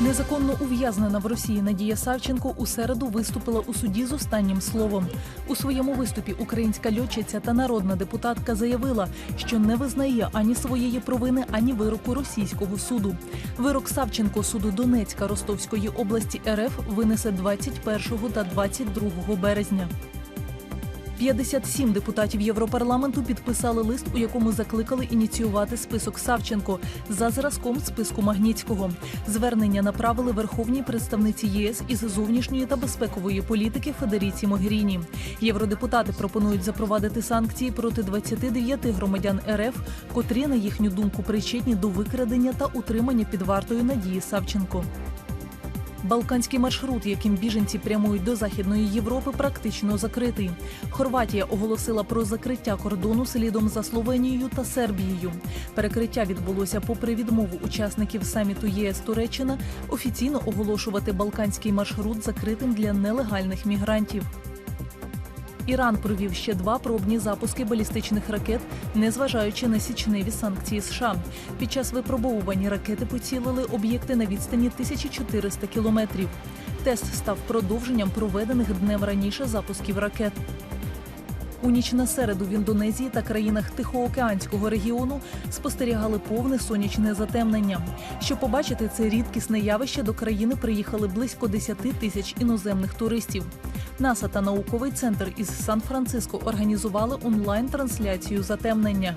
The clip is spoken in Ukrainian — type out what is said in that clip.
Незаконно ув'язнена в Росії Надія Савченко у середу виступила у суді з останнім словом. У своєму виступі українська льотчиця та народна депутатка заявила, що не визнає ані своєї провини, ані вироку російського суду. Вирок Савченко суду Донецька Ростовської області РФ винесе 21 та 22 березня. 57 депутатів Європарламенту підписали лист, у якому закликали ініціювати список Савченко за зразком списку Магнітського. Звернення направили верховній представниці ЄС із зовнішньої та безпекової політики Федеріці Могеріні. Євродепутати пропонують запровадити санкції проти 29 громадян РФ, котрі, на їхню думку, причетні до викрадення та утримання під вартою Надії Савченко. Балканський маршрут, яким біженці прямують до Західної Європи, практично закритий. Хорватія оголосила про закриття кордону слідом за Словенією та Сербією. Перекриття відбулося попри відмову учасників саміту ЄС Туреччина офіційно оголошувати балканський маршрут закритим для нелегальних мігрантів. Іран провів ще два пробні запуски балістичних ракет, незважаючи на січневі санкції США. Під час випробовувань ракети поцілили об'єкти на відстані 1400 кілометрів. Тест став продовженням проведених днем раніше запусків ракет. У ніч на середу в Індонезії та країнах Тихоокеанського регіону спостерігали повне сонячне затемнення. Щоб побачити це рідкісне явище, до країни приїхали близько 10 тисяч іноземних туристів. НАСА та науковий центр із Сан-Франциско організували онлайн-трансляцію затемнення.